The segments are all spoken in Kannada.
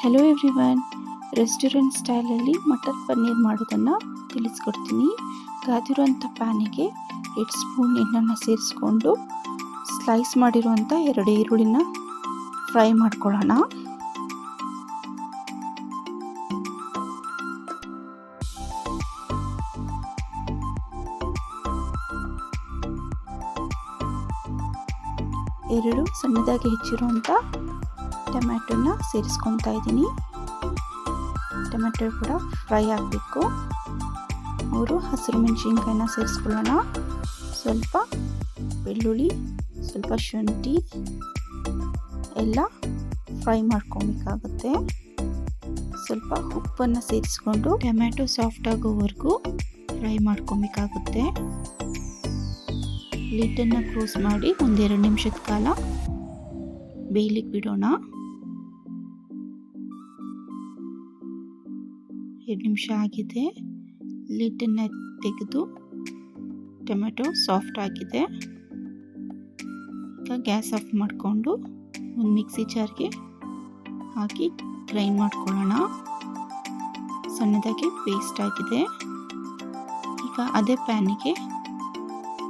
ಹಲೋ ಎವ್ರಿವನ್ ರೆಸ್ಟೋರೆಂಟ್ ಸ್ಟೈಲಲ್ಲಿ ಮಟರ್ ಪನ್ನೀರ್ ಮಾಡೋದನ್ನು ತಿಳಿಸ್ಕೊಡ್ತೀನಿ. ಕಾದಿರುವಂಥ ಪ್ಯಾನಿಗೆ ಎರಡು ಸ್ಪೂನ್ ಎಣ್ಣೆನ ಸೇರಿಸ್ಕೊಂಡು ಸ್ಲೈಸ್ ಮಾಡಿರುವಂಥ ಎರಡು ಈರುಳ್ಳಿನ ಫ್ರೈ ಮಾಡ್ಕೊಳ್ಳೋಣ. ಎರಡು ಸಣ್ಣದಾಗಿ ಹೆಚ್ಚಿರುವಂಥ ಟೊಮ್ಯಾಟೊನ ಸೇರಿಸ್ಕೊತಾ ಇದ್ದೀನಿ. ಟೊಮೆಟೊ ಕೂಡ ಫ್ರೈ ಆಗಬೇಕು. ಮೂರು ಹಸಿರು ಮೆಣಸಿನ್ಕಾಯಿನ ಸೇರಿಸ್ಕೊಳ್ಳೋಣ. ಸ್ವಲ್ಪ ಬೆಳ್ಳುಳ್ಳಿ, ಸ್ವಲ್ಪ ಶುಂಠಿ ಎಲ್ಲ ಫ್ರೈ ಮಾಡ್ಕೊಬೇಕಾಗುತ್ತೆ. ಸ್ವಲ್ಪ ಉಪ್ಪನ್ನು ಸೇರಿಸ್ಕೊಂಡು ಟೊಮ್ಯಾಟೊ ಸಾಫ್ಟ್ ಆಗೋವರೆಗೂ ಫ್ರೈ ಮಾಡ್ಕೊಬೇಕಾಗುತ್ತೆ. ಲಿಟ್ಟನ್ನು ಕ್ಲೋಸ್ ಮಾಡಿ ಒಂದೆರಡು ನಿಮಿಷದ ಕಾಲ ಬೇಯಲಿಕ್ಕೆ ಬಿಡೋಣ. ಎರಡು ನಿಮಿಷ ಆಗಿದೆ. ಲಿಟ್ಟನ್ನು ತೆಗೆದು ಟೊಮೆಟೊ ಸಾಫ್ಟ್ ಆಗಿದೆ. ಈಗ ಗ್ಯಾಸ್ ಆಫ್ ಮಾಡಿಕೊಂಡು ಒಂದು ಮಿಕ್ಸಿ ಜಾರ್ಗೆ ಹಾಕಿ ಗ್ರೈಂಡ್ ಮಾಡ್ಕೊಳ್ಳೋಣ. ಸಣ್ಣದಾಗಿ ಪೇಸ್ಟ್ ಆಗಿದೆ. ಈಗ ಅದೇ ಪ್ಯಾನಿಗೆ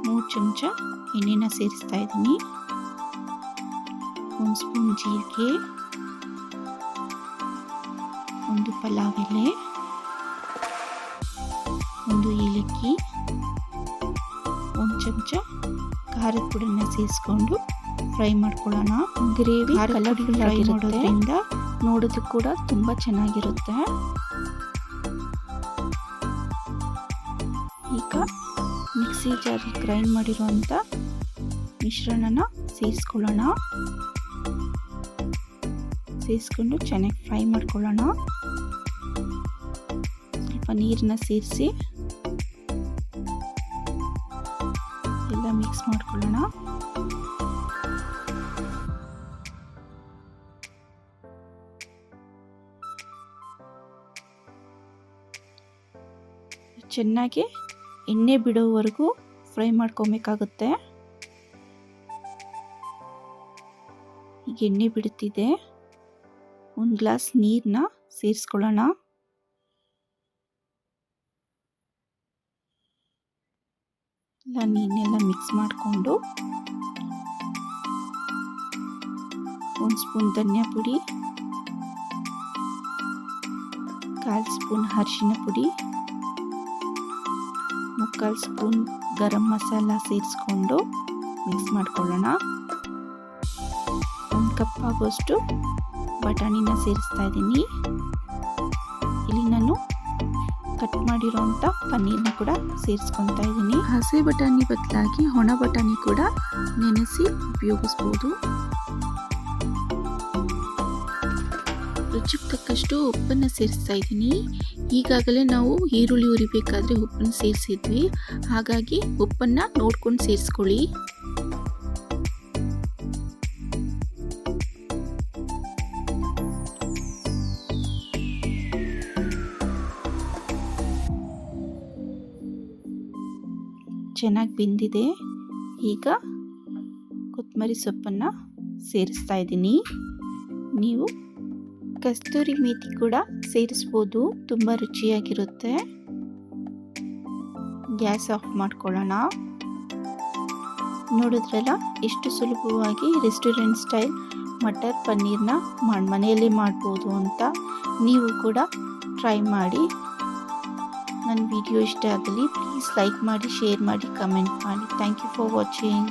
ಮೂರು ಚಮಚ ಎಣ್ಣೆನ ಸೇರಿಸ್ತಾ ಇದ್ದೀನಿ. ಒಂದು ಸ್ಪೂನ್ ಜೀರಿಗೆ, ಒಂದು ಪಲಾವ್ ಎಲೆ. ಒಂದು ಏಲಕ್ಕಿ ಒಂದು ಚಮಚ ಖಾರದ ಪುಡಿನ ಸೇರಿಸ್ಕೊಂಡು ಫ್ರೈ ಮಾಡ್ಕೊಳ್ಳೋಣ. ಗ್ರೇವಿ ಕಲರ್ಫುಲ್ ಫ್ರೈ ಮಾಡೋದ್ರಿಂದ ನೋಡೋದು ಕೂಡ ತುಂಬ ಚೆನ್ನಾಗಿರುತ್ತೆ. ಈಗ ಮಿಕ್ಸಿ ಜಾರ್ ಗ್ರೈಂಡ್ ಮಾಡಿರುವಂಥ ಮಿಶ್ರಣನ ಸೇರಿಸ್ಕೊಳ್ಳೋಣ ಸೇರಿಸ್ಕೊಂಡು ಚೆನ್ನಾಗಿ ಫ್ರೈ ಮಾಡ್ಕೊಳ್ಳೋಣ. ಸ್ವಲ್ಪ ನೀರನ್ನ ಸೇರಿಸಿ ಎಲ್ಲ ಮಿಕ್ಸ್ ಮಾಡ್ಕೊಳ್ಳೋಣ. ಚೆನ್ನಾಗಿ ಎಣ್ಣೆ ಬಿಡೋವರೆಗೂ ಫ್ರೈ ಮಾಡ್ಕೊಬೇಕಾಗುತ್ತೆ. ಈಗ ಎಣ್ಣೆ ಬಿಡುತ್ತಿದೆ ಒಂದು ಗ್ಲಾಸ್ ನೀರನ್ನ ಸೇರಿಸ್ಕೊಳ್ಳೋಣ. ಎಲ್ಲ ನೀರನ್ನೆಲ್ಲ ಮಿಕ್ಸ್ ಮಾಡಿಕೊಂಡು ಒಂದು ಸ್ಪೂನ್ ಧನಿಯಾ ಪುಡಿ, ಕಾಲು ಸ್ಪೂನ್ ಅರಿಶಿನ ಪುಡಿ, ಮುಕ್ಕಾಲು ಸ್ಪೂನ್ ಗರಂ ಮಸಾಲ ಸೇರಿಸ್ಕೊಂಡು ಮಿಕ್ಸ್ ಮಾಡ್ಕೊಳ್ಳೋಣ. ಒಂದು ಕಪ್ ಆಗೋಷ್ಟು ಬಟಾಣಿನ ಸೇರಿಸ್ತಾ ಇದ್ದೀನಿ. ಕಟ್ ಮಾಡಿರೋಂಥ ಪನ್ನೀರ್ನ ಕೂಡ ಸೇರಿಸ್ಕೊತಾ ಇದ್ದೀನಿ ಹಸಿ ಬಟಾಣಿ ಬದಲಾಗಿ ಒಣ ಬಟಾಣಿ ಕೂಡ ನೆನೆಸಿ ಉಪಯೋಗಿಸ್ಬೋದು. ರುಚಿಗೆ ತಕ್ಕಷ್ಟು ಉಪ್ಪನ್ನು ಸೇರಿಸ್ತಾ ಇದ್ದೀನಿ ಈಗಾಗಲೇ ನಾವು ಈರುಳ್ಳಿ ಉರಿಬೇಕಾದ್ರೆ ಉಪ್ಪನ್ನು ಸೇರಿಸಿದ್ವಿ. ಹಾಗಾಗಿ ಉಪ್ಪನ್ನು ನೋಡ್ಕೊಂಡು ಸೇರಿಸ್ಕೊಳ್ಳಿ. ಚೆನ್ನಾಗಿ ಬೆಂದಿದೆ. ಈಗ ಕೊತ್ತಂಬರಿ ಸೊಪ್ಪನ್ನು ಸೇರಿಸ್ತಾ ಇದ್ದೀನಿ. ನೀವು ಕಸ್ತೂರಿ ಮೇತಿ ಕೂಡ ಸೇರಿಸ್ಬೋದು. ತುಂಬ ರುಚಿಯಾಗಿರುತ್ತೆ. ಗ್ಯಾಸ್ ಆಫ್ ಮಾಡ್ಕೊಳ್ಳೋಣ. ನೋಡಿದ್ರಲ್ಲ, ಎಷ್ಟು ಸುಲಭವಾಗಿ ರೆಸ್ಟೋರೆಂಟ್ ಸ್ಟೈಲ್ ಮಟರ್ ಪನ್ನೀರ್ನ ಮನೆಯಲ್ಲೇ ಮಾಡ್ಬೋದು ಅಂತ ನೀವು ಕೂಡ ಟ್ರೈ ಮಾಡಿ. ನನ್ನ ವಿಡಿಯೋ ಇಷ್ಟ ಆಗಲಿ ಪ್ಲೀಸ್ ಲೈಕ್ ಮಾಡಿ ಶೇರ್ ಮಾಡಿ ಕಮೆಂಟ್ ಮಾಡಿ. Thank you for watching